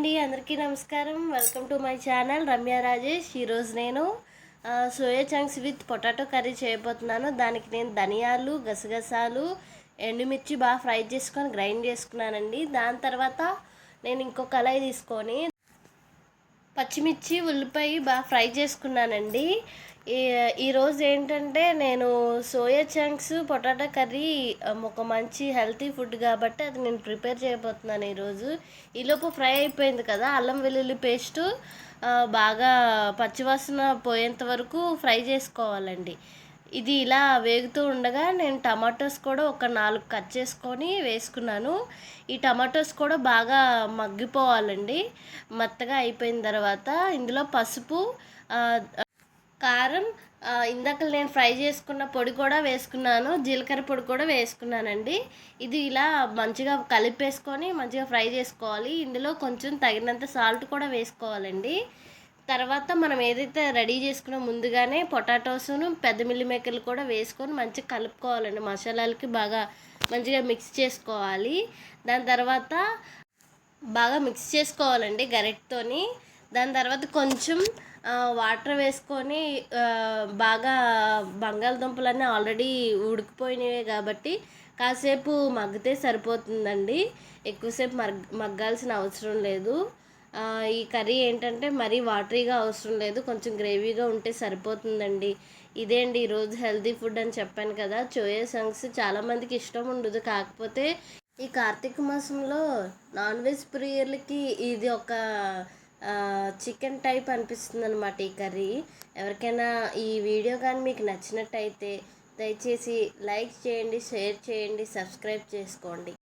అండి అందరికీ నమస్కారం. Welcome to my channel Ramya Rajesh ఈరోజు నేను soya chunks with potato curry చేయబోతున్నాను. దానికి నేను ధనియాలు గసగసాలు ఎండుమిర్చి బాగా ఫ్రై చేసుకొని గ్రైండ్ చేసుకున్నానండి. దాని తర్వాత నేను ఇంకో కళాయి తీసుకొని పచ్చిమిర్చి ఉల్లిపాయ బాగా ఫ్రై చేసుకున్నానండి. ఈరోజు ఏంటంటే నేను సోయా చంక్స్ పొటాటో కర్రీ ఒక మంచి హెల్తీ ఫుడ్ కాబట్టి అది నేను ప్రిపేర్ చేయబోతున్నాను ఈరోజు ఈలోపు ఫ్రై అయిపోయింది కదా అల్లం వెల్లుల్లి పేస్టు బాగా పచ్చివాసన పోయేంత వరకు ఫ్రై చేసుకోవాలండి. ఇది ఇలా వేగుతూ ఉండగా నేను టమాటోస్ కూడా ఒక నాలుగు కట్ చేసుకొని వేసుకున్నాను. ఈ టమాటోస్ కూడా బాగా మగ్గిపోవాలండి. మెత్తగా అయిపోయిన తర్వాత ఇందులో పసుపు కారం ఇందాక నేను ఫ్రై చేసుకున్న పొడి కూడా వేసుకున్నాను. జీలకర్ర పొడి కూడా వేసుకున్నానండి. ఇది ఇలా మంచిగా కలిపేసుకొని మంచిగా ఫ్రై చేసుకోవాలి. ఇందులో కొంచెం తగినంత సాల్ట్ కూడా వేసుకోవాలండి. తర్వాత మనం ఏదైతే రెడీ చేసుకున్న ముందుగానే పొటాటోస్ను పెద్ద మిల్లిమేకర్లు కూడా వేసుకొని మంచిగా కలుపుకోవాలండి. మసాలాలకి బాగా మంచిగా మిక్స్ చేసుకోవాలి. దాని తర్వాత బాగా మిక్స్ చేసుకోవాలండి గరెట్తోని. దాని తర్వాత కొంచెం వాటర్ వేసుకొని బాగా బంగాళదుంపలన్నీ ఆల్రెడీ ఉడికిపోయినవే కాబట్టి కాసేపు మగ్గితే సరిపోతుందండి. ఎక్కువసేపు మగ్ మగ్గాల్సిన అవసరం లేదు. ఈ కర్రీ ఏంటంటే మరీ వాటరీగా అవసరం లేదు. కొంచెం గ్రేవీగా ఉంటే సరిపోతుందండి. ఇదే అండి ఈరోజు హెల్తీ ఫుడ్ అని చెప్పాను కదా. చోయా సంగ్స్ చాలామందికి ఇష్టం ఉండదు. కాకపోతే ఈ కార్తీక మాసంలో నాన్ వెజ్ ప్రియర్లకి ఇది ఒక చికెన్ టైప్ అనిపిస్తుంది అనమాట ఈ కర్రీ. ఎవరికైనా ఈ వీడియో కానీ మీకు నచ్చినట్టయితే దయచేసి లైక్ చేయండి షేర్ చేయండి సబ్స్క్రైబ్ చేసుకోండి.